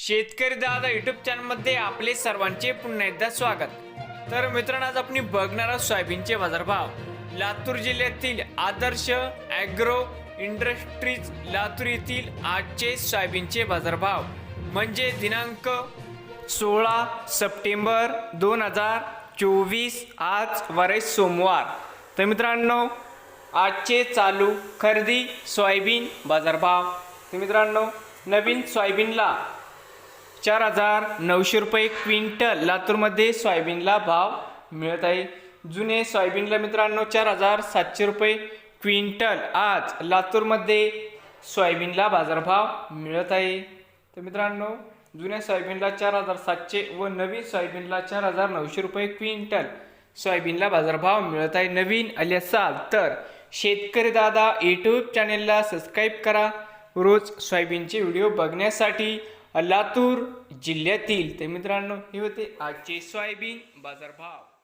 शेतकरी दादा युट्यूब चॅनलमध्ये आपले सर्वांचे पुन्हा एकदा स्वागत. तर मित्रांनो आज आपण बघणार आहोत सोयाबीनचे बाजारभाव. लातूर जिल्ह्यातील आदर्श ॲग्रो इंडस्ट्रीज लातूर येथील आजचे सोयाबीनचे बाजारभाव. म्हणजे दिनांक सोळा सप्टेंबर दोन हजार चोवीस आज वारे सोमवार. तर मित्रांनो आजचे चालू खरेदी सोयाबीन बाजारभाव. तर मित्रांनो नवीन सोयाबीनला चार हजार नऊशे रुपये क्विंटल लातूरमध्ये सोयाबीनला भाव मिळत आहे. जुने सोयाबीनला मित्रांनो चार हजार सातशे रुपये क्विंटल. आज लातूरमध्ये सोयाबीनला बाजारभाव मिळत आहे. तर मित्रांनो जुन्या सोयाबीनला चार हजार सातशे व नवीन सोयाबीनला चार हजार नऊशे रुपये क्विंटल सोयाबीनला बाजारभाव मिळत आहे. नवीन आले असाल तर शेतकरी दादा यूट्यूब चॅनेलला सबस्क्राईब करा. रोज सोयाबीनचे व्हिडिओ बघण्यासाठी लातूर जिल्ह्यातील ते मित्रांनो हे होते आजचे सोयाबीन बाजारभाव.